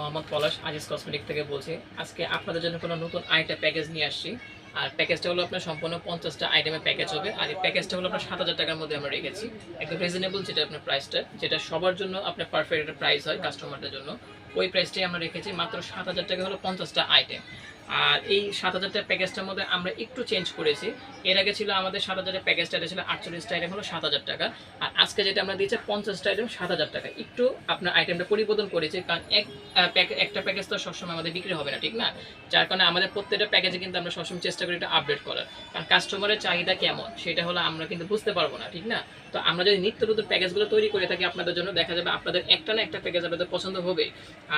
মোহাম্মদ পলাশ Aziz cosmetic থেকে বলছি। আজকে আপনাদের জন্য কোনো নতুন আইটা প্যাকেজ নিয়ে আসছি। আর প্যাকেজটা হলো আপনার সম্পূর্ণ পঞ্চাশটা আইটেমের প্যাকেজ হবে। আর এই প্যাকেজটা হলো আপনার সাত হাজার টাকার মধ্যে আমরা রেখেছি। একদম রিজনেবল যেটা আপনার প্রাইসটা যেটা সবার জন্য আপনার পারফেক্ট একটা প্রাইস হয় কাস্টমারদের জন্য। ওই প্রাইসটাই আমরা রেখেছি। মাত্র সাত হাজার টাকা হলো পঞ্চাশটা আইটেম আর এই সাত হাজার টাকা প্যাকেজটার মধ্যে আমরা একটু চেঞ্জ করেছি। এর আগে ছিল আমাদের সাত হাজারের প্যাকেজটা ছিল আটচল্লিশটা আইটেম হলো সাত হাজার টাকা। আর আজকে যেটা আমরা দিয়েছি পঞ্চাশটা আইটেম সাত হাজার টাকা। একটু আপনার আইটেমটা পরিবর্তন করেছি, কারণ এক একটা প্যাকেজ তো সবসময় আমাদের বিক্রি হবে না, ঠিক না? যার কারণে আমাদের প্রত্যেকটা প্যাকেজে কিন্তু আমরা সবসময় চেষ্টা করি এটা আপডেট করার। কারণ কাস্টমারের চাহিদা কেমন, সেটা হলো আমরা কিন্তু বুঝতে পারব না, ঠিক না? তো আমরা যদি নিত্য নতুন প্যাকেজগুলো তৈরি করে থাকি আপনাদের জন্য, দেখা যাবে আপনাদের একটা না একটা প্যাকেজ আপনাদের পছন্দ হবে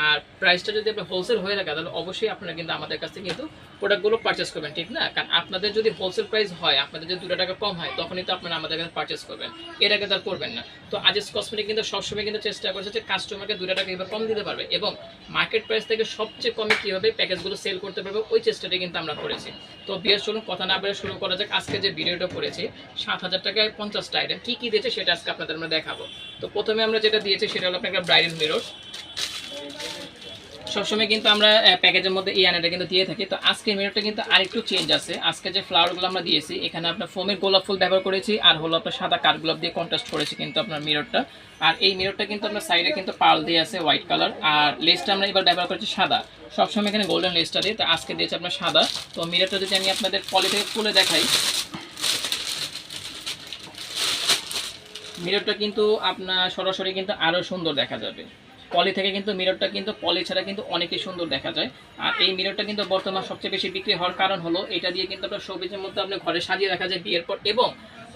আর প্রাইসটা যদি আপনার হোলসেল হয়ে থাকে, তাহলে অবশ্যই আপনারা কিন্তু আমাদের কাছ থেকে কিন্তু প্রোডাক্টগুলো পারচেস করবেন, ঠিক না? কারণ আপনাদের যদি হোলসেল প্রাইস হয়, আপনাদের যদি দুটো টাকা কম হয়, তখনই তো আপনারা আমাদের কাছে পারচেস করবেন। এর আগে তো আর করবেন না। তো আজিজ কসমেটিক কিন্তু সবসময় কিন্তু চেষ্টা করেছে যে কাস্টমারকে দুটো টাকা এভাবে কম দিতে পারবে এবং মার্কেট প্রাইস থেকে সবচেয়ে কমে কীভাবে প্যাকেজগুলো সেল করতে পারবে, ওই চেষ্টাটাই কিন্তু আমরা করেছি। তো বিয়ের, চলুন, কথা না বলে শুরু করা যাক। আজকে যে ভিডিওটা করেছি, সাত হাজার টাকায় পঞ্চাশটা আইটেম কী কী দিয়েছে সেটা আজকে আপনাদের আমরা দেখাবো। তো প্রথমে আমরা যেটা দিয়েছি, সেটা হলো আপনার ব্রাইডাল মিরর সবসময় কিন্তু আমরা প্যাকেজের মধ্যে এই আনাটা কিন্তু দিয়ে থাকি। তো আজকের মিররটা কিন্তু আরেকটু চেঞ্জ আছে। আজকে যে ফ্লাওয়ারগুলো আমরা দিয়েছি, এখানে আপনার ফোমের গোলাপ ফুল ব্যবহার করেছি আর হলো আপনার সাদা কাঠ গোলাপ দিয়ে কন্ট্রাস্ট করেছি কিন্তু আপনার মিররটা আর এই মিররটা কিন্তু আপনার সাইডে কিন্তু পাল দিয়ে আছে হোয়াইট কালার আর লেসটা আমরা এবার ব্যবহার করেছি সাদা। সবসময় এখানে গোল্ডেন লেসটা দিই তো আজকে দিয়েছি আপনার সাদা। তো মিররটা যদি আমি আপনাদের পলি থেকে খুলে দেখাই মিররটা কিন্তু আপনার সরাসরি কিন্তু আরও সুন্দর দেখা যাবে। পলি থেকে কিন্তু মিররটা কিন্তু পলি ছাড়া কিন্তু অনেকই সুন্দর দেখা যায়। আর এই মিররটা কিন্তু বর্তমান সবচেয়ে বেশি বিক্রি হওয়ার কারণ হলো, এটা দিয়ে কিন্তু আপনার শোবিজের মধ্যে আপনি ঘরে সাজিয়ে রাখা যায় বিয়ের পর এবং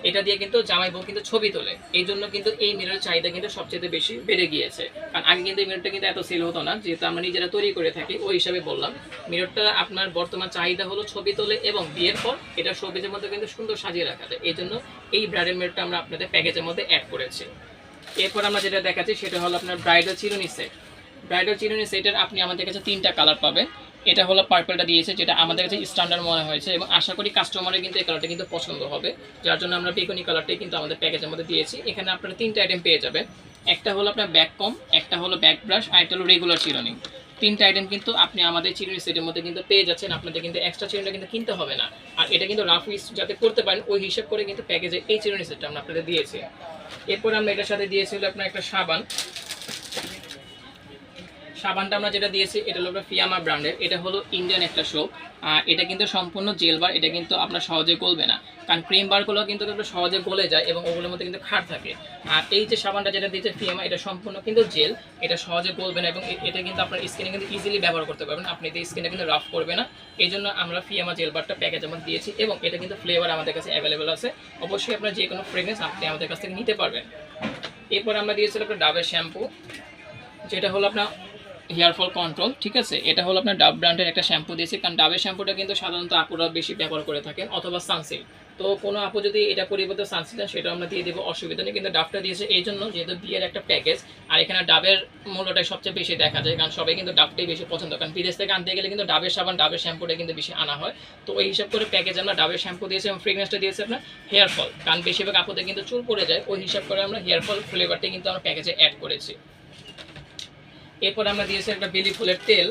এটা দিয়ে কিন্তু জামাই বউ কিন্তু ছবি তোলে। এই জন্য কিন্তু এই মিররের চাহিদা কিন্তু সবচেয়ে বেশি বেড়ে গিয়েছে। কারণ আগে কিন্তু এই মিররটা কিন্তু এত সেল হতো না, যেহেতু আমরা নিজেরা তৈরি করে থাকি, ওই হিসাবে বললাম। মিররটা আপনার বর্তমান চাহিদা হলো ছবি তোলে এবং বিয়ের পর এটা শোবিজের মধ্যে কিন্তু সুন্দর সাজিয়ে রাখা যায়। এই জন্য এই ব্রাইডাল মিররটা আমরা আপনাদের প্যাকেজের মধ্যে অ্যাড করেছি। এরপর আমরা যেটা দেখাচ্ছি সেটা হলো আপনার ব্রাইডাল চিরুনি সেট ব্রাইডাল চিরুনি সেটের আপনি আমাদের কাছে তিনটা কালার পাবেন। এটা হলো পার্পলটা দিয়েছে, যেটা আমাদের কাছে স্ট্যান্ডার্ড মনে হয়েছে এবং আশা করি কাস্টমারের কিন্তু এই কালারটা কিন্তু পছন্দ হবে। যার জন্য আমরা বেগুনি কালারটাই কিন্তু আমাদের প্যাকেজের মধ্যে দিয়েছি। এখানে আপনারা তিনটা আইটেম পেয়ে যাবেন। একটা হলো আপনার ব্যাক কম একটা হলো ব্যাক ব্রাশ আর একটা হলো রেগুলার চিরুনি। তিনটা আইটেম কিন্তু আপনি আমাদের চিরুনি সেটের মধ্যে কিন্তু পেয়ে যাচ্ছেন। আপনাদের কিন্তু এক্সট্রা চিরুনিটা কিন্তু কিনতে হবে না। আর এটা কিন্তু রাফ ইউজ যাতে করতে পারেন, ওই হিসাব করে কিন্তু প্যাকেজে এই চিরুনি সেটটা আমরা আপনাদের দিয়েছি। এরপর আমরা এটার সাথে দিয়েছিল আপনার একটা সাবান। সাবানটা আমরা যেটা দিয়েছি, এটা হলো ফিয়ামা ব্র্যান্ডের এটা হলো ইন্ডিয়ান একটা শো এটা কিন্তু সম্পূর্ণ জেল বার এটা কিন্তু আপনার সহজে গলবে না। কারণ ক্রিম বারগুলো কিন্তু সহজে গলে যায় এবং ওগুলোর মধ্যে কিন্তু খাট থাকে। আর এই যে সাবানটা যেটা দিয়েছে ফিয়ামা এটা সম্পূর্ণ কিন্তু জেল এটা সহজে গলবে না এবং এটা কিন্তু আপনার স্কিনে কিন্তু ইজিলি ব্যবহার করতে পারবেন। আপনি এই স্কিনে কিন্তু রাফ করবে না। এই জন্য আমরা ফিয়ামা জেল বারটা প্যাকেজ আমার দিয়েছি এবং এটা কিন্তু ফ্লেভার আমাদের কাছে অ্যাভেলেবেল আছে। অবশ্যই আপনার যে কোনো ফ্রেগনেন্স আপনি আমাদের কাছ থেকে নিতে পারবেন। এরপর আমরা দিয়েছিলাম একটা ডাবের শ্যাম্পু যেটা হলো আপনার হেয়ার ফল কন্ট্রোল, ঠিক আছে? এটা হলো আপনার ডাব ব্র্যান্ডের একটা শ্যাম্পু দিয়েছি, কারণ ডাবের শ্যাম্পুটা কিন্তু সাধারণত আপুরা বেশি ব্যবহার করে থাকেন, অথবা সানসিল্ক। তো কোনো আপু যদি এটা পরিবর্তে সানসিল্ক সেটা আমরা দিয়ে দেবো, অসুবিধা নেই। কিন্তু ডাবটা দিয়েছে, এই জন্য যেহেতু বিয়ের একটা প্যাকেজ আর এখানে ডাবের মূল্যটাই সবচেয়ে বেশি দেখা যায়, কারণ সবাই কিন্তু ডাবটাই বেশি পছন্দ কারণ বিদেশ থেকে আনতে গেলে কিন্তু ডাবের সাবান, ডাবের শ্যাম্পুটা কিন্তু বেশি আনা হয়। তো ওই হিসাব করে প্যাকেজ আমরা ডাবের শ্যাম্পু দিয়েছি এবং ফ্রেগনেন্সটা দিয়েছি আপনার হেয়ার ফল। কারণ বেশিরভাগ আপুদের কিন্তু চুল পড়ে যায়, ওই হিসাব করে আমরা হেয়ার ফল ফ্লেভারটা কিন্তু আমরা প্যাকেজে অ্যাড করেছি। এরপর আমরা দিয়েছি একটা বেলি ফুলের তেল।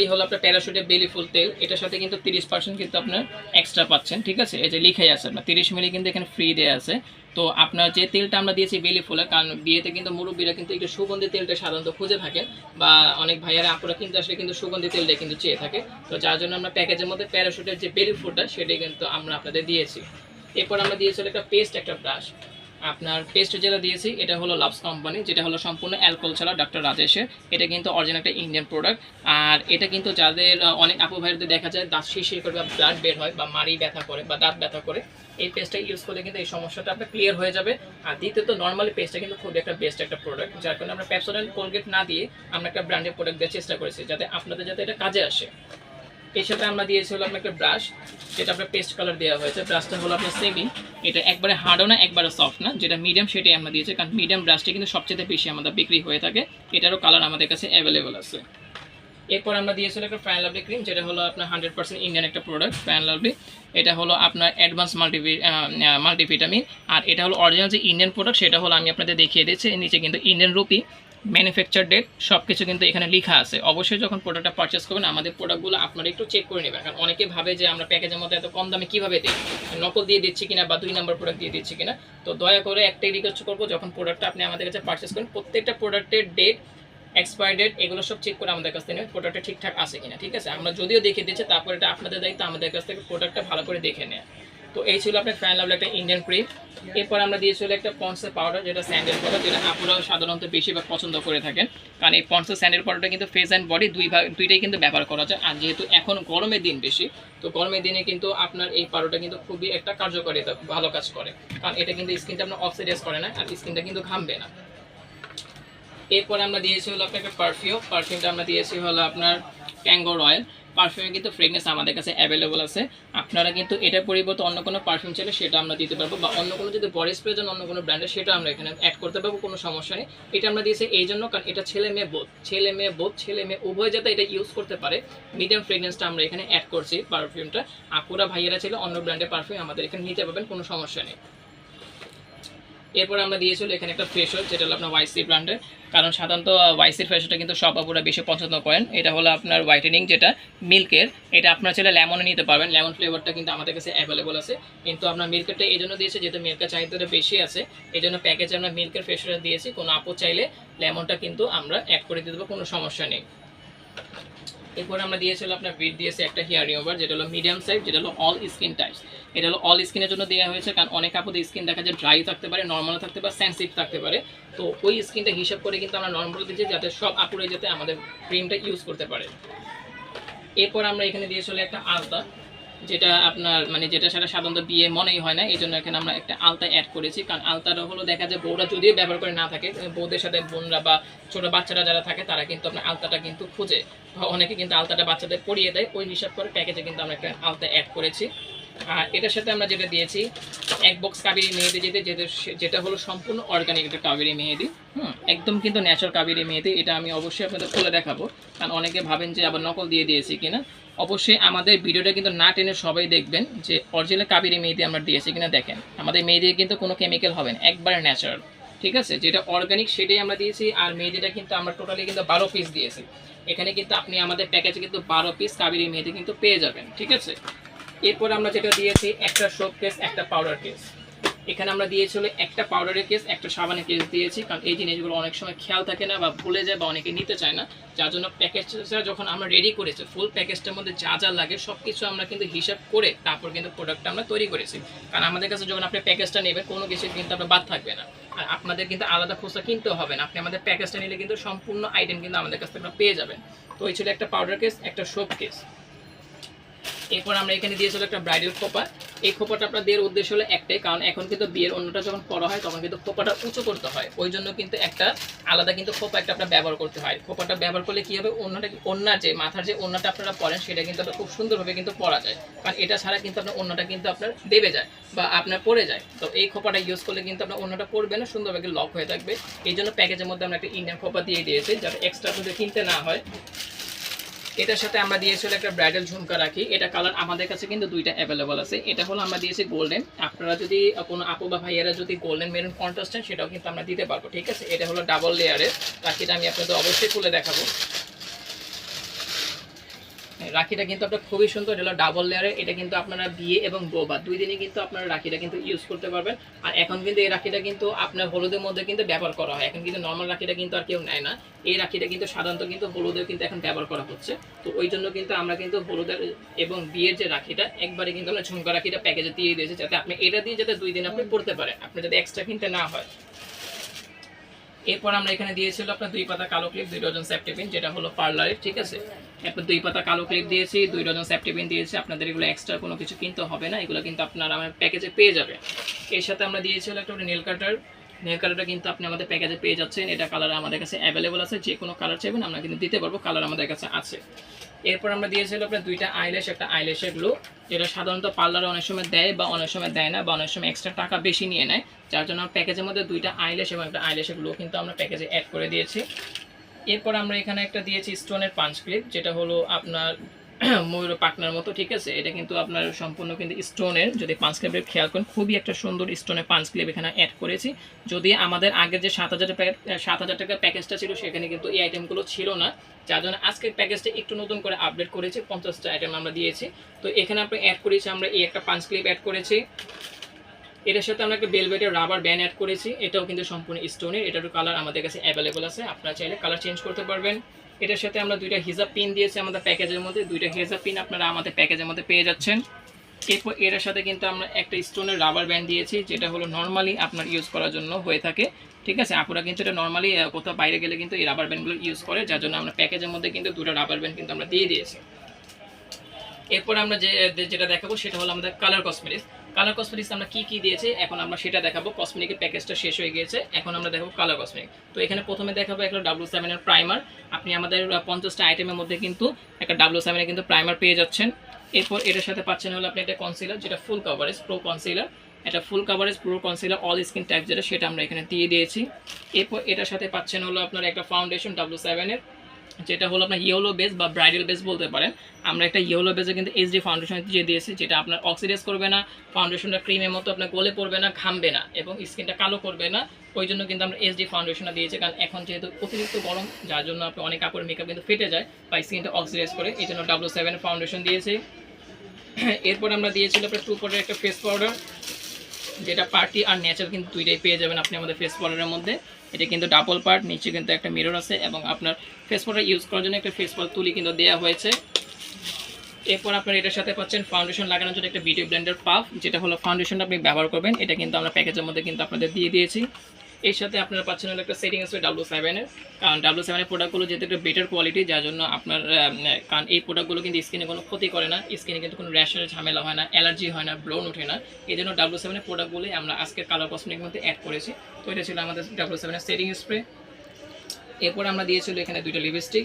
এই হলো আপনার প্যারাশুটের বেলি ফুল তেল। এটার সাথে কিন্তু তিরিশ পার্সেন্ট কিন্তু আপনার এক্সট্রা পাচ্ছেন, ঠিক আছে? এই যে লিখাই আছে আপনার, তিরিশ মিলি কিন্তু এখানে ফ্রি দেওয়া আছে। তো আপনার যে তেলটা আমরা দিয়েছি বেলি ফুলে কারণ বিয়েতে কিন্তু মুরব্বীরা কিন্তু একটু সুগন্ধি তেলটা সাধারণত খুঁজে থাকেন বা অনেক ভাইয়ারা, আপুরা কিন্তু আসলে কিন্তু সুগন্ধি তেলটা কিন্তু চেয়ে থাকে। তো যার জন্য আমরা প্যাকেজের মধ্যে প্যারাশুটের যে বেলি ফুলটা, সেটাই কিন্তু আমরা আপনাদের দিয়েছি। এরপর আমরা দিয়েছিল একটা পেস্ট, একটা ব্রাশ। আপনার পেস্ট যেটা দিয়েছি, এটা হলো লাভস কোম্পানি যেটা হলো সম্পূর্ণ অ্যালকোহল ছাড়া ডক্টর রাজেশের। এটা কিন্তু অরিজিনাল একটা ইন্ডিয়ান প্রোডাক্ট আর এটা কিন্তু যাদের অনেক আপু ভাইদের দেখা যায়, দাঁত শিরশির করে বা ব্লাড বের হয় বা মাড়ি ব্যথা করে বা দাঁত ব্যথা করে, এই পেস্টটা ইউজ করলে কিন্তু এই সমস্যাটা আপনার ক্লিয়ার হয়ে যাবে। আর দ্বিতীয়ত নর্মালি পেস্টটা কিন্তু খুব একটা বেস্ট একটা প্রোডাক্ট যার কারণে আমরা প্যাপসোডেন্ট কোলগেট না দিয়ে আমরা একটা ব্র্যান্ডের প্রোডাক্ট দেওয়ার চেষ্টা করেছি, যাতে আপনাদের যাতে এটা কাজে আসে। এর সাথে আমরা দিয়েছি হলো আপনার একটা ব্রাশ যেটা আপনার পেস্ট কালার দেওয়া হয়েছে। ব্রাশটা হলো আপনার সেমি এটা একবারে হার্ডও না, একবারে সফট না। যেটা মিডিয়াম সেটাই আমরা দিয়েছি, কারণ মিডিয়াম ব্রাশটা কিন্তু সবচেয়ে বেশি আমাদের বিক্রি হয়ে থাকে। এটারও কালার আমাদের কাছে অ্যাভেলেবেল আছে। এরপর আমরা দিয়েছিলাম একটা ফ্যান লাভলি ক্রিম যেটা হলো আপনার হান্ড্রেড পার্সেন্ট ইন্ডিয়ান একটা প্রোডাক্ট ফ্যান লাভলি এটা হলো আপনার অ্যাডভান্স মাল্টিভি মাল্টিভিটামিন আর এটা হলো অরিজিনাল যে ইন্ডিয়ান প্রোডাক্ট সেটা হলো আমি আপনাদের দেখিয়ে দিচ্ছি। নিচে কিন্তু ইন্ডিয়ান রুপি ম্যানুফ্যাকচার ডেট সব কিছু কিন্তু এখানে লেখা আছে। অবশ্যই যখন প্রোডাক্টটা পারচেস করবেন, আমাদের প্রোডাক্টগুলো আপনারা একটু চেক করে নেবেন। কারণ অনেকে ভাবে যে আমরা প্যাকেজের মধ্যে এত কম দামে কীভাবে দিই? নকল দিয়ে দিচ্ছি কিনা বা দুই নম্বর প্রোডাক্ট দিয়ে দিচ্ছি কিনা? তো দয়া করে একটাই রিকোয়েস্ট করব, যখন প্রোডাক্টটা আপনি আমাদের কাছে পারচেস করেন, প্রত্যেকটা প্রোডাক্টের ডেট এক্সপায়ার ডেট এগুলো সব চেক করে আমাদের কাছ থেকে প্রোডাক্টটা ঠিকঠাক আছে কিনা, ঠিক আছে? আমরা যদিও দেখে দিচ্ছি, তারপর এটা আপনাদের দায়িত্ব, আমাদের কাছ থেকে প্রোডাক্টটা ভালো করে দেখে নেয়। তো এই ছিল আপনার ফ্যান লাভের একটা ইন্ডিয়ান ক্রিম এরপর আমরা দিয়েছিল একটা পন্সের পাউডার যেটা স্যান্ডেল পাউডার যেটা আপনারাও সাধারণত বেশিরভাগ পছন্দ করে থাকেন। কারণ এই পন্সের স্যান্ডেল পাউডারটা কিন্তু ফেস অ্যান্ড বডি দুই ভাগ দুইটাই কিন্তু ব্যবহার করা যায়। আর যেহেতু এখন গরমের দিন বেশি, তো গরমের দিনে কিন্তু আপনার এই পাউডারটা কিন্তু খুবই একটা কার্যকরী ভালো কাজ করে। কারণ এটা কিন্তু স্কিনটা আপনার অক্সিডাইজ করে না, আর স্কিনটা কিন্তু ঘামবে না। এরপরে আমরা দিয়েছি হলো আপনাকে পারফিউম পারফিউমটা আমরা দিয়েছি হলো আপনার ট্যাঙ্গো রয়্যাল পারফিউমে কিন্তু ফ্রেগনেন্স আমাদের কাছে অ্যাভেলেবল আছে। আপনারা কিন্তু এটার পরিবর্তে অন্য কোনো পারফিউম চাইলে সেটা আমরা দিতে পারব বা অন্য কোনো যদি বডি স্প্রে অন্য কোনো ব্র্যান্ডের সেটা আমরা এখানে অ্যাড করতে পারব, কোনো সমস্যা নেই। এটা আমরা দিয়েছি এই জন্য কারণ এটা ছেলে মেয়ে বোধ ছেলে মেয়ে বোধ ছেলে মেয়ে উভয় যাতে এটা ইউজ করতে পারে। মিডিয়াম ফ্রেগনেন্সটা আমরা এখানে অ্যাড করছি পারফিউমটা আপুরা, ভাইয়েরা ছিল অন্য ব্র্যান্ডের পারফিউম আমাদের এখানে নিতে পারবেন, কোনো সমস্যা নেই। এরপর আমরা দিয়েছিল এখানে একটা ফেশর যেটা হলো আপনার ওয়াইসি ব্র্যান্ডের কারণ সাধারণত ওয়াইসির ফেশরটা কিন্তু সব আপুরা বেশি পছন্দ করেন। এটা হলো আপনার হোয়াইটেনিং যেটা মিল্কের এটা আপনার ছেলে লেমনে নিতে পারবেন। লেমন ফ্লেভারটা কিন্তু আমাদের কাছে অ্যাভেলেবল আছে। কিন্তু আপনার মিল্কেরটা এই জন্য দিয়েছে যেহেতু মিল্কের চাহিদাটা বেশি আছে এই জন্য প্যাকেজে আমরা মিল্কের ফেশরটা দিয়েছি। কোনো আপু চাইলে লেমনটা কিন্তু আমরা অ্যাড করে দিতে কোনো সমস্যা নেই। এরপর আমরা দিয়েছিল আপনার বিট দিয়েছে একটা হেয়ার রিমুভার যেটা হলো মিডিয়াম সাইজ যেটা হলো অল স্কিন টাইপস এটা হলো অল স্কিনের জন্য দেওয়া হয়েছে, কারণ অনেক আপুদের স্কিন দেখা যায় ড্রাই থাকতে পারে নর্মাল থাকতে পারে সেন্সিটিভ থাকতে পারে। তো ওই স্কিনটা হিসাব করে কিন্তু আমরা নর্মাল দিচ্ছি, যাতে সব আপুরে যাতে আমাদের ক্রিমটা ইউজ করতে পারে। এরপর আমরা এখানে দিয়েছিল একটা আলতা। যেটা আপনার মানে যেটা সেটা সাধারণত বিয়ে মনেই হয় না, এই জন্য এখানে আমরা একটা আলতা অ্যাড করেছি। কারণ আলতাটা হলো দেখা যায় বউরা যদিও ব্যবহার করে না থাকে বউদের সাথে বোনরা বা ছোটো বাচ্চারা যারা থাকে, তারা কিন্তু আপনার আলতাটা কিন্তু খুঁজে। অনেকে কিন্তু আলতাটা বাচ্চাদের পরিয়ে দেয়, ওই হিসাব করে প্যাকেজে কিন্তু আমরা একটা আলতা অ্যাড করেছি। আর এটার সাথে আমরা যেটা দিয়েছি, এক বক্স কাবেরি মেহেদি যেতে যেটা হলো সম্পূর্ণ অর্গানিক একটা কাবেরি মেহেদি, হুম? একদম কিন্তু ন্যাচারাল কাবেরি মেহেদি, এটা আমি অবশ্যই আপনাদের খুলে দেখাবো, কারণ অনেকে ভাবেন যে আবার নকল দিয়ে দিয়েছি কিনা। অবশ্যই আমাদের ভিডিওটা কিন্তু না টেনে সবাই দেখবেন যে অরিজিনাল কাবেরি মেহেদি আমরা দিয়েছি কিনা দেখেন। আমাদের মেহেদি কিন্তু কোনো কেমিক্যাল হবে না, একবারে ন্যাচারাল ঠিক আছে? যেটা অর্গানিক সেটাই আমরা দিয়েছি, আর মেহেদিটা কিন্তু আমরা টোটালি কিন্তু বারো পিস দিয়েছি। এখানে কিন্তু আপনি আমাদের প্যাকেজে কিন্তু বারো পিস কাবেরি মেহেদি কিন্তু পেয়ে যাবেন, ঠিক আছে? এরপর আমরা যেটা দিয়েছি, একটা সোপ কেস একটা পাউডার কেস এখানে আমরা দিয়েছি দিয়েছিল একটা পাউডারের কেস একটা সাবানের কেস দিয়েছি, কারণ এই জিনিসগুলো অনেক সময় খেয়াল থাকে না বা ভুলে যায় বা অনেকে নিতে চায় না। যার জন্য প্যাকেজটা যখন আমরা রেডি করেছি ফুল প্যাকেজটার মধ্যে যা যা লাগে সব কিছু আমরা কিন্তু হিসাব করে তারপর কিন্তু প্রোডাক্টটা আমরা তৈরি করেছি। কারণ আমাদের কাছে যখন আপনি প্যাকেজটা নেবেন, কোনো কিছু কিন্তু আপনার বাদ থাকবে না। আর আপনাদের কিন্তু আলাদা খুচরা কিনতে হবে না। আপনি আমাদের প্যাকেজটা নিলে কিন্তু সম্পূর্ণ আইটেম কিন্তু আমাদের কাছ থেকে পেয়ে যাবেন। তো এই ছিল একটা পাউডার কেস একটা সোপ কেস এরপর আমরা এখানে দিয়েছিল একটা ব্রাইডাল খোপা। এই খোপাটা আপনার দেওয়ার উদ্দেশ্য হলো একটাই, কারণ এখন কিন্তু বিয়ের অন্যটা যখন করা হয়, তখন কিন্তু খোপাটা উঁচু করতে হয়। ওই জন্য কিন্তু একটা আলাদা কিন্তু খোপা একটা আপনার ব্যবহার করতে হয়। খোপাটা ব্যবহার করলে কি হবে? অন্যটা অন্য যে মাথার যে অন্যটা আপনারা পরেন, সেটা কিন্তু আপনার খুব সুন্দরভাবে কিন্তু পরা যায়। কারণ এটা ছাড়া কিন্তু আপনার অন্যটা কিন্তু আপনার দেবে যায় বা আপনার পরে যায়। তো এই খোপাটা ইউজ করলে কিন্তু আপনার অন্যটা পড়বে না, সুন্দরভাবে লক হয়ে থাকবে। এই জন্য প্যাকেজের মধ্যে আমরা একটা ইন্ডিয়ান খোপা দিয়ে দিয়েছি, যাতে এক্সট্রা যদি কিনতে না হয়। এটার সাথে আমরা দিয়েছিল একটা ব্রাইডাল ঝুমকা রাখি। এটা কালার আমাদের কাছে কিন্তু দুইটা অ্যাভেলেবল আছে। এটা হলো আমরা দিয়েছি গোল্ডেন আপনারা যদি কোনো আপু বা ভাইয়ারা যদি গোল্ডেন মেরুন কন্ট্রাস্ট চান সেটাও কিন্তু আমরা দিতে পারব, ঠিক আছে? এটা হলো ডাবল লেয়ারের রাখিটা আমি আপনাদের অবশ্যই খুলে দেখাবো। রাখিটা কিন্তু আপনার খুবই সুন্দর, এটা হলো ডাবল লেয়ারের এটা কিন্তু আপনারা বিয়ে এবং বোবা দুই দিনই কিন্তু আপনারা রাখিটা কিন্তু ইউজ করতে পারবেন। আর এখন কিন্তু এই রাখিটা কিন্তু আপনার হলুদের মধ্যে কিন্তু ব্যবহার করা হয়, এখন কিন্তু নর্মাল রাখিটা কিন্তু আর কেউ নেয় না। এই রাখিটা কিন্তু সাধারণত কিন্তু হলুদের কিন্তু এখন ব্যবহার করা হচ্ছে। তো ওই জন্য কিন্তু আমরা কিন্তু হলুদের এবং বিয়ের যে রাখিটা, একবারে কিন্তু আমরা ঝুমকা রাখিটা প্যাকেজে দিয়ে দিয়েছি, যাতে আপনি এটা দিয়ে যাতে দুই দিন আপনি পড়তে পারেন, আপনি যাতে এক্সট্রা কিনতে না হয়। এরপর আমরা এখানে দিয়েছিল আপনার দুই পাতা কালো ক্লিপ দুই ডজন সেপ্টেপিন যেটা হলো পার্লারের ঠিক আছে? এরপর দুই পাতা কালো ক্লিপ দিয়েছি, দুই ডজন সেপ্টেপিন দিয়েছি, আপনাদের এগুলো এক্সট্রা কোনো কিছু কিনতে হবে না, এগুলো কিন্তু আপনার আমার প্যাকেজে পেয়ে যাবে এর সাথে আমরা দিয়েছিল একটা নেল কাটার নেল কালারটা কিন্তু আপনি আমাদের প্যাকেজে পেয়ে যাচ্ছেন, এটা কালার আমাদের কাছে অ্যাভেলেবল আছে, যে কোনো কালার চাইবেন, আমরা কিন্তু দিতে পারব কালার আমাদের কাছে আছে। এরপর আমরা দিয়েছিল আপনার দুইটা আইলেশ একটা আইলেশের গ্লো যেটা সাধারণত পার্লারে অনেক সময় দেয় বা অনেক সময় দেয় না বা অনেক সময় এক্সট্রা টাকা বেশি নিয়ে নেয়। যার জন্য প্যাকেজের মধ্যে দুইটা আইলেশ এবং একটা আইলেশের গ্লো কিন্তু আমরা প্যাকেজে অ্যাড করে দিয়েছি। এরপর আমরা এখানে একটা দিয়েছি স্টোনের পাঞ্চ ক্লিপ যেটা হলো আপনার ময়ূর পাকনার মতো, ঠিক আছে? এটা কিন্তু আপনার সম্পূর্ণ কিন্তু স্টোনের যদি পাঁচ ক্লিপের খেয়াল করেন, খুবই একটা সুন্দর স্টোনের পাঁচ ক্লিপ এখানে অ্যাড করেছি। যদি আমাদের আগের যে সাত হাজার সাত হাজার টাকার প্যাকেজটা ছিল, সেখানে কিন্তু এই আইটেমগুলো ছিল না। যার জন্য আজকের প্যাকেজটা একটু নতুন করে আপডেট করেছি, পঞ্চাশটা আইটেম আমরা দিয়েছি। তো এখানে আপনি অ্যাড করেছি, আমরা এই একটা পাঁচ ক্লিপ অ্যাড করেছি। এটার সাথে আমরা একটা বেলভেটের রাবার ব্যান্ড অ্যাড করেছি। এটাও কিন্তু সম্পূর্ণ স্টোনের এটারও কালার আমাদের কাছে অ্যাভেলেবল আছে। আপনারা চাইলে কালার চেঞ্জ করতে পারবেন। এটার সাথে আমরা দুইটা হিজাব পিন দিয়েছি আমাদের প্যাকেজের মধ্যে। দুইটা হিজাব পিন আপনারা আমাদের প্যাকেজের মধ্যে পেয়ে যাচ্ছেন। এরপর এটার সাথে কিন্তু আমরা একটা স্টোনের রাবার ব্যান্ড দিয়েছি, যেটা হলো নর্মালি আপনার ইউজ করার জন্য হয়ে থাকে। ঠিক আছে? আপুরা কিন্তু এটা নর্মালি কোথাও বাইরে গেলে কিন্তু এই রাবার ব্যান্ডগুলো ইউজ করে, যার জন্য আমরা প্যাকেজের মধ্যে কিন্তু দুটো রাবার ব্যান্ড কিন্তু আমরা দিয়ে দিয়েছি। এরপর আমরা যে যেটা দেখাবো, সেটা হলো আমাদের কালার কসমেটিক্স কালার কসমেটিক্স আমরা কি কি দিয়েছি, এখন আমরা সেটা দেখাবো। কসমেটিকের প্যাকেজটা শেষ হয়ে গিয়েছে, এখন আমরা দেখাবো কালার কসমেটিক তো এখানে প্রথমে দেখাবো একটা ডাব্লু সেভেনের প্রাইমার আপনি আমাদের পঞ্চাশটা আইটেমের মধ্যে কিন্তু একটা ডাব্লু সেভেনের কিন্তু প্রাইমার পেয়ে যাচ্ছেন। এরপর এটার সাথে পাচ্ছেন হলো আপনি একটা কনসিলার যেটা ফুল কভারেজ প্রো কনসিলার এটা full coverage pro concealer all skin type যেটা, সেটা আমরা এখানে দিয়ে দিয়েছি। এরপর এটার সাথে পাচ্ছেন হলো আপনার একটা ফাউন্ডেশন ডাব্লু সেভেনের যেটা হলো আপনার ইয়েলো বেস বা ব্রাইডাল বেস বলতে পারেন, আমরা একটা ইয়েলো বেসে কিন্তু এইচডি ফাউন্ডেশন দিয়ে দিয়েছি, যেটা আপনার অক্সিডাইজ করবে না ফাউন্ডেশনটা ক্রিমের মতো আপনার গলে পড়বে না, ঘামবে না এবং স্কিনটা কালো করবে না, ওই জন্য কিন্তু আমরা এইচডি ফাউন্ডেশনটা দিয়েছি। কারণ এখন যেহেতু অতিরিক্ত গরম, যার জন্য আপনি অনেক কাপড়ের মেকআপ কিন্তু ফেটে যায় বা স্কিনটা অক্সিডাইজ করে এই জন্য ডাব্লু সেভেন ফাউন্ডেশন দিয়েছি। এরপর আমরা দিয়েছিলাম আপনার টু পাউডার একটা ফেস পাউডার যেটা পার্টি আর ন্যাচারাল কিন্তু দুইটাই পেয়ে যাবেন আপনি আমাদের ফেস পাউডারের মধ্যে। এটা কিন্তু ডাবল পার্ট নিচে কিন্তু একটা মিরর আছে এবং আপনার ফেস পাউডার ইউজ করার জন্য একটা ফেস পাউডার তুলি কিন্তু দেওয়া হয়েছে। এরপর আপনার এটার সাথে পাচ্ছেন ফাউন্ডেশন লাগানোর জন্য একটা বিউটি ব্লেন্ডার পাফ যেটা হলো ফাউন্ডেশনটা আপনি ব্যবহার করবেন। এটা কিন্তু আমরা প্যাকেজের মধ্যে কিন্তু আপনাদের দিয়ে দিয়েছি। এর সাথে আপনারা পাচ্ছেন হলো একটা সেটিং আছে ডাব্লু সেভেনের কারণ ডাব্লু সেভেনের প্রোডাক্টগুলো যেহেতু একটা বেটার কোয়ালিটি যার জন্য আপনার কারণ এই প্রোডাক্টগুলো কিন্তু স্কিনে কোনো ক্ষতি করে না। স্কিনে কিন্তু কোনো র্যাশের ঝামেলা হয় না অ্যালার্জি হয় না ব্রোন ওঠে না। এই জন্য ডাব্লু সেভেনের প্রোডাক্টগুলোই আমরা আজকের কালার কসমেটিক মধ্যে অ্যাড করেছি। তো এটা ছিল আমাদের ডাব্লু সেভেনের সেটিং স্প্রে এরপর আমরা দিয়েছিল এখানে দুইটা লিপস্টিক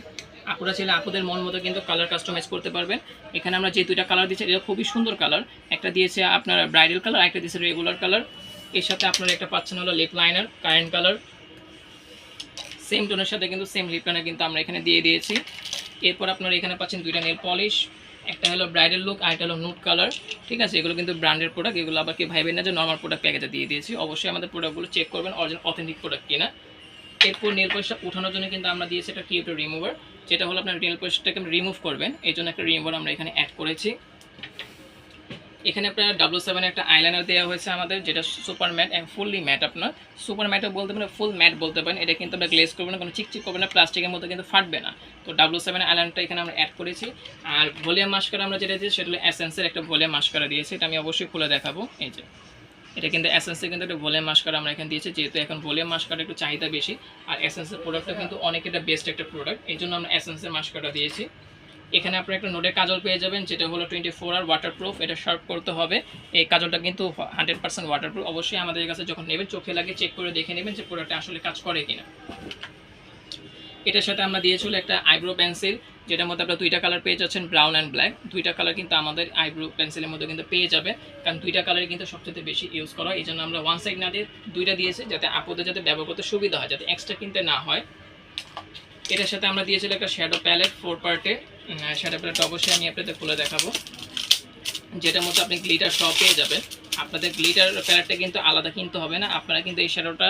আপুরা ছেলে আপুদের মন মতো কিন্তু কালার কাস্টমাইজ করতে পারবেন। এখানে আমরা যে দুইটা কালার দিয়েছি, এটা খুবই সুন্দর কালার একটা দিয়েছে আপনার ব্রাইডাল কালার একটা দিয়েছে রেগুলার কালার এর সাথে আপনারা একটা পাচ্ছেন হলো lip liner current colour same টোনের সাথে কিন্তু সেম লিপ লাইনার কিন্তু আমরা এখানে দিয়ে দিয়েছি। এরপর আপনারা এখানে পাচ্ছেন দুইটা নেল পলিশ একটা হলো ব্রাইডাল লুক আর একটা হলো নুট কালার ঠিক আছে? এগুলো কিন্তু ব্র্যান্ডের প্রোডাক্ট এগুলো আবার কি ভাইবেন না যে নর্মাল প্রোডাক্ট প্যাকেজে দিয়ে দিয়েছি। অবশ্যই আমাদের প্রোডাক্টগুলো চেক করবেন অরিজিনাল অথেন্টিক প্রোডাক্ট কিনা। এরপর নেল পলিশটা উঠানোর জন্য কিন্তু আমরা দিয়েছি একটা কিউটো রিমুভার যেটা হলো আপনার নেল পলিশটাকে রিমুভ করবেন। এই জন্য একটা রিমুভার আমরা এখানে অ্যাড করেছি। এখানে আপনার ডাব্লু সেভেন একটা আইলাইনার দেওয়া হয়েছে আমাদের, যেটা সুপার ম্যাট ফুললি ম্যাট আপনার। সুপার ম্যাটও বলতে পারেন ফুল ম্যাট বলতে পারেন, এটা কিন্তু আমরা গ্লেজ করবে না, কোনো চিকচিক করবে না প্লাস্টিকের মতো কিন্তু ফাটবে না। তো ডাব্লু সেভেন আইলাইনারটা এখানে আমরা অ্যাড করেছি। আর ভলিউম মাস্কারা আমরা যেটা দিয়েছি, সেটা হলো অ্যাসেন্সের একটা ভলিউম মাস্কারা দিয়েছি, এটা আমি অবশ্যই খুলে দেখাবো, এই যে। এটা কিন্তু অ্যাসেন্সের কিন্তু একটা ভলিউম মাস্কারা আমরা এখানে দিয়েছি, যেহেতু এখন ভলিউম মাস্কারা একটু চাহিদা বেশি, আর অ্যাসেন্সের প্রোডাক্টটা কিন্তু অনেক একটা বেস্ট একটা প্রোডাক্ট এই জন্য আমরা অ্যাসেন্সের মাস্কারা দিয়েছি। এখানে আপনারা একটা নোটের কাজল পেয়ে যাবেন, যেটা হলো টোয়েন্টি ফোর আর ওয়াটারপ্রুফ এটা শার্প করতে হবে। এই কাজলটা কিন্তু হান্ড্রেড পার্সেন্ট ওয়াটারপ্রুফ অবশ্যই আমাদের কাছে যখন নেবেন, চোখে লাগে চেক করে দেখে নেবেন যে প্রোডাক্টটা আসলে কাজ করে কিনা। এটার সাথে আমরা দিয়েছিল একটা আইব্রো পেন্সিল যেটার মধ্যে আপনারা দুইটা কালার পেয়ে যাচ্ছেন ব্রাউন অ্যান্ড ব্ল্যাক দুইটা কালার কিন্তু আমাদের আইব্রো পেন্সিলের মধ্যে কিন্তু পেয়ে যাবে, কারণ দুইটা কালারই কিন্তু সবচেয়ে বেশি ইউজ করা হয়। এই জন্য আমরা ওয়ান সাইড না দিয়ে দুইটা দিয়েছি, যাতে আপদে যাতে ব্যবহার করতে সুবিধা হয়, যাতে এক্সট্রা কিনতে না হয়। এটার সাথে আমরা দিয়েছিলাম একটা শ্যাডো প্যালেট ফোর পার্টে শ্যাডো প্যালেটটা অবশ্যই আমি আপনাদের খুলে দেখাবো। যেটার মধ্যে আপনি গ্লিটার সব পেয়ে যাবেন। আপনাদের গ্লিটার প্যালেটটা কিন্তু আলাদা কিনতে হবে না। আপনারা কিন্তু এই শ্যাডোটা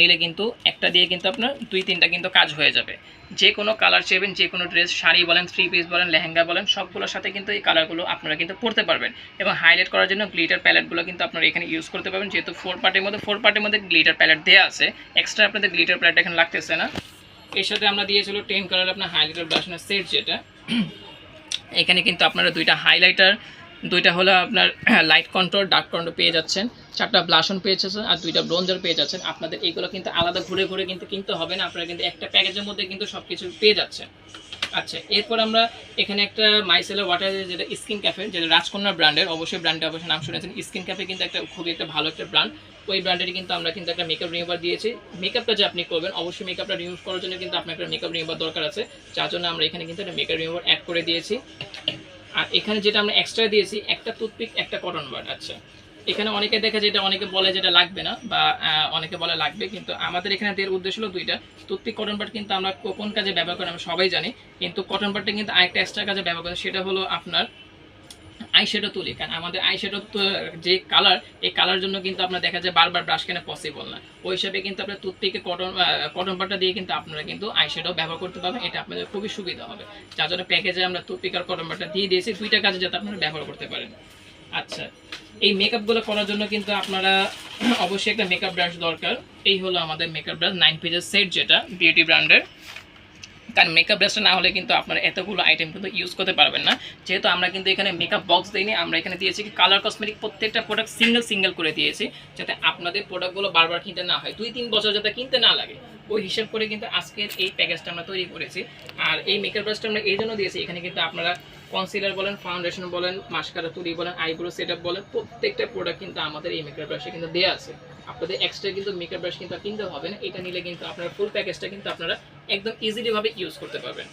নিলে কিন্তু একটা দিয়ে কিন্তু আপনার দুই, তিনটা কিন্তু কাজ হয়ে যাবে। যে কোনো কালার চেবেন যে কোনো ড্রেস শাড়ি বলেন থ্রি পিস বলেন, লেহেঙ্গা বলেন, সবগুলোর সাথে কিন্তু এই কালারগুলো আপনারা কিন্তু পরতে পারবেন। এবং হাইলাইট করার জন্য গ্লিটার প্যালেটগুলো কিন্তু আপনারা এখানে ইউজ করতে পারবেন। যেহেতু ফোর পার্টের মধ্যে ফোর পার্টের মধ্যে গ্লিটার প্যালেট দেওয়া আছে এক্সট্রা আপনাদের গ্লিটার প্যালেট এখানে লাগতেছে না। এর সাথে আমরা দিয়েছিল টেন কালার আপনার হাইলাইটার ব্রাশনের সেট যেটা। এখানে কিন্তু আপনারা দুইটা হাইলাইটার দুইটা হলো আপনার লাইট কন্ট্রোল ডার্ক কন্ট্রোল পেয়ে যাচ্ছেন, চারটা ব্লাশন পেয়ে যাচ্ছেন আর দুইটা ব্রোঞ্জার পেয়ে যাচ্ছেন। আপনাদের এইগুলো কিন্তু আলাদা ঘুরে ঘুরে কিন্তু কিনতে হবে না, আপনারা কিন্তু একটা প্যাকেজের মধ্যে কিন্তু সব কিছু পেয়ে যাচ্ছেন। আচ্ছা এরপর আমরা এখানে একটা মাইসেলের ওয়াটার যেটা স্কিন ক্যাফে যেটা রাজকন্যা ব্র্যান্ডের অবশ্যই ব্র্যান্ডে অবশ্যই নাম শুনেছেন। স্কিন ক্যাফে কিন্তু একটা খুবই একটা ভালো একটা ব্র্যান্ড ওই ব্র্যান্ডেরই কিন্তু আমরা কিন্তু একটা মেকআপ রিমুভার দিয়েছি। মেকআপটা যে আপনি করবেন, অবশ্যই মেকআপটা রিমুভ করার জন্য কিন্তু আপনার একটা মেকআপ রিমুভার দরকার আছে। যার জন্য আমরা এখানে কিন্তু একটা মেকআপ রিমুভার অ্যাড করে দিয়েছি। আর এখানে যেটা আমরা এক্সট্রা দিয়েছি, একটা টুথপিক একটা কটন বাড আচ্ছা। এখানে অনেকে দেখে যেটা, অনেকে বলে যেটা লাগবে না বা অনেকে বলে লাগবে, কিন্তু আমাদের এখানে দেওয়ার উদ্দেশ্য হলো দুইটা। তুত্তি কটন বাট কিন্তু আমরা কোন কাজে ব্যবহার করি, আমরা সবাই জানি, কিন্তু কটন বাটটা কিন্তু আরেকটা এক্সট্রা কাজে ব্যবহার করি, সেটা হলো আপনার আই আইশ্যাডো তুলি। কারণ আমাদের আইশ্যাডো যে কালার এই কালার জন্য কিন্তু আপনার দেখা যায় বারবার ব্রাশ কেনা পসিবল না। ওই হিসাবে কিন্তু আপনার টুথপিকে কটন কটন বাটটা দিয়ে কিন্তু আপনারা কিন্তু আই আইশ্যাডো ব্যবহার করতে পারবেন, এটা আপনাদের খুবই সুবিধা হবে। যার জন্য প্যাকেজে আমরা টুথপিক আর কটন বাটটা দিয়ে দিয়েছি, দুইটা কাজে যাতে আপনারা ব্যবহার করতে পারেন। আচ্ছা এই মেকআপগুলো করার জন্য কিন্তু আপনারা অবশ্যই একটা মেকআপ ব্রাশ দরকার। এই হলো আমাদের মেকআপ ব্রাশ নাইন পেজের সেট যেটা বিউটি ব্র্যান্ডের কারণ মেকআপ ব্রাশটা না হলে কিন্তু আপনারা এতগুলো আইটেম কিন্তু ইউজ করতে পারবেন না। যেহেতু আমরা কিন্তু এখানে মেকআপ বক্স দিইনি, আমরা এখানে দিয়েছি কি কালার কসমেটিক প্রত্যেকটা প্রোডাক্ট সিঙ্গেল সিঙ্গেল করে দিয়েছি, যাতে আপনাদের প্রোডাক্টগুলো বারবার কিনতে না হয়। দুই, তিন বছর যাতে কিনতে না লাগে। ওই হিসাব করে কিন্তু আজকের এই প্যাকেজটা আমরা তৈরি করেছি। আর এই মেকআপ ব্রাশটা আমরা এই জন্য দিয়েছি, এখানে কিন্তু আপনারা কনসিলার বলেন ফাউন্ডেশন বলেন মাস্কারা তুলি বলেন আইব্রো সেট বলেন, প্রত্যেকটা প্রোডাক্ট কিন্তু আমাদের এই মেকআপ ব্রাশে কিন্তু দেওয়া আছে। আপনাদের এক্সট্রা কিন্তু মেকআপ ব্রাশ কিন্তু কিনতে হবে না, এটা নিলে কিন্তু আপনার ফুল প্যাকেজটা কিন্তু আপনারা একদম ইজিলি ভাবে ইউজ করতে পারবেন।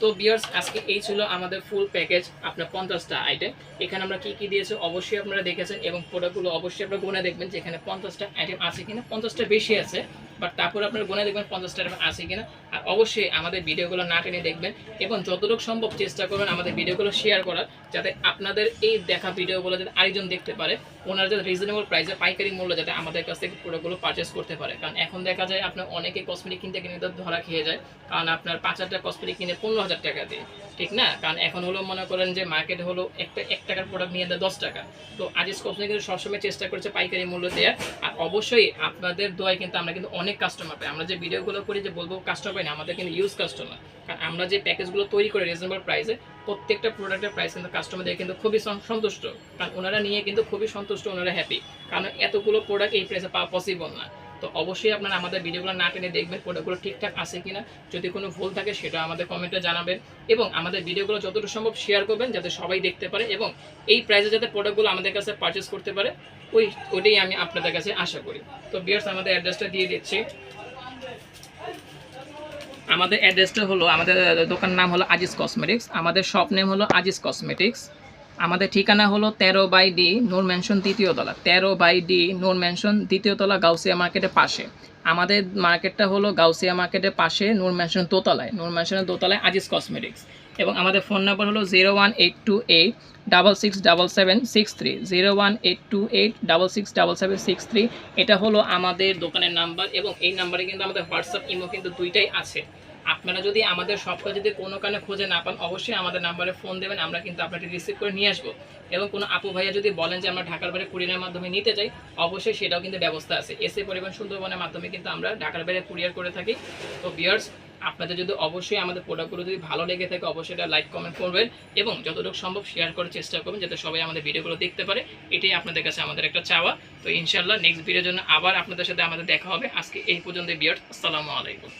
তো বিয়ার্স আজকে এই ছিল আমাদের ফুল প্যাকেজ আপনার পঞ্চাশটা আইটেম এখানে আমরা কি কি দিয়েছি অবশ্যই আপনারা দেখেছেন এবং প্রোডাক্টগুলো অবশ্যই আপনারা গুনে দেখবেন যে এখানে পঞ্চাশটা আইটেম আছে কিনা, পঞ্চাশটা বেশি আছে। বাট তারপর আপনারা গুনে দেখবেন পঞ্চাশ টাকা আছে কিনা, আর অবশ্যই আমাদের ভিডিওগুলো না টেনে দেখবেন এবং যতটুকু সম্ভব চেষ্টা করবেন আমাদের ভিডিওগুলো শেয়ার করার, যাতে আপনাদের এই দেখা ভিডিওগুলো যাতে আরেকজন দেখতে পারে, ওনারা যাতে রিজনেবল প্রাইসে পাইকারি মূল্য যাতে আমাদের কাছ থেকে প্রোডাক্টগুলো পারচেস করতে পারে। কারণ এখন দেখা যায় আপনার অনেকে কসমেটিক কিনতে কিনে তো ধরা খেয়ে যায়, কারণ আপনার পাঁচ হাজার টাকা কসমেটিক কিনে পনেরো হাজার টাকা দিয়ে, ঠিক না? কারণ এখন হলো মনে করেন যে মার্কেট হলো একটা, এক টাকার প্রোডাক্ট নিয়ে দেয় দশ টাকা। তো আজিজ কসমেটিক কিন্তু সবসময় চেষ্টা করছে পাইকারি মূল্য দেওয়ার, আর অবশ্যই আপনাদের দোয়ায় কিন্তু আমরা কিন্তু অনেক কাস্টমার পাই আমরা যে ভিডিওগুলো করি যে বলব কাস্টমার পাই না, আমাদের কিন্তু ইউজ কাস্টমার কারণ আমরা যে প্যাকেজগুলো তৈরি করি রিজনেবল প্রাইসে প্রত্যেকটা প্রোডাক্টের প্রাইস কিন্তু কাস্টমারদের কিন্তু খুবই সন্তুষ্ট। কারণ ওনারা নিয়ে কিন্তু খুবই সন্তুষ্ট, ওনারা হ্যাপি কারণ এতগুলো প্রোডাক্ট এই প্রাইসে পাওয়া পসিবল না। তো অবশ্যই আপনারা আমাদের ভিডিওগুলো না টেনে দেখবেন প্রোডাক্টগুলো ঠিকঠাক আছে কিনা। যদি কোনো ভুল থাকে সেটা আমাদের কমেন্টে জানাবেন এবং আমাদের ভিডিওগুলো যতটুকু সম্ভব শেয়ার করবেন যাতে সবাই দেখতে পারে এবং এই প্রাইসে যাতে প্রোডাক্টগুলো আমাদের কাছে পারচেস করতে পারে, ওই ওটাই আমি আপনাদের কাছে আশা করি। তো বিয়ার্স আমাদের অ্যাড্রেসটা দিয়ে দিচ্ছি। আমাদের অ্যাড্রেসটা হলো, আমাদের দোকান নাম হলো আজিজ কসমেটিক্স আমাদের শপ নেম হলো আজিজ কসমেটিক্স আমাদের ঠিকানা হলো তেরো বাই ডি নূর ম্যানশন দ্বিতীয় তলা। তেরো বাই ডি নূর ম্যানশন দ্বিতীয় তলা গাউসিয়া মার্কেটের পাশে। আমাদের মার্কেটটা হলো গাউসিয়া মার্কেটের পাশে নূর ম্যানশন দোতলায়। নূর ম্যানশনের দোতলায় আজিজ কসমেটিক্স। এবং আমাদের ফোন নাম্বার হলো zero one eight two eight double six double seven six three. Zero one eight two eight double six double seven six three. এটা হলো আমাদের দোকানের নাম্বার এবং এই নাম্বারে কিন্তু আমাদের হোয়াটসঅ্যাপ ইমো কিন্তু দুইটাই আছে। আপনারা যদি আমাদের সবটা যদি কোনো কারণে খুঁজে না পান, অবশ্যই আমাদের নাম্বারে ফোন দেবেন, আমরা কিন্তু আপনাকে রিসিভ করে নিয়ে আসব। এবং কোনো আপু ভাইয়া যদি বলেন যে আমরা ঢাকার বাইরে কুরিয়ারের মাধ্যমে নিতে চাই, অবশ্যই সেটাও কিন্তু ব্যবস্থা আছে। এসে পরিবহন সুন্দরবনের মাধ্যমে কিন্তু আমরা ঢাকার বাইরে কুরিয়ার করে থাকি। তো বিয়ার্স আপনাদের যদি অবশ্যই আমাদের প্রোডাক্টগুলো যদি ভালো লেগে থাকে, অবশ্যই এটা লাইক কমেন্ট করবেন এবং যতটুকু সম্ভব শেয়ার করার চেষ্টা করবেন, যাতে সবাই আমাদের ভিডিওগুলো দেখতে পারে। এটাই আপনাদের কাছে আমাদের একটা চাওয়া। তো ইনশাল্লাহ নেক্সট ভিডিওর জন্য আবার আপনাদের সাথে আমাদের দেখা হবে। আজকে এই পর্যন্ত বিয়ার্স আসসালামু আলাইকুম।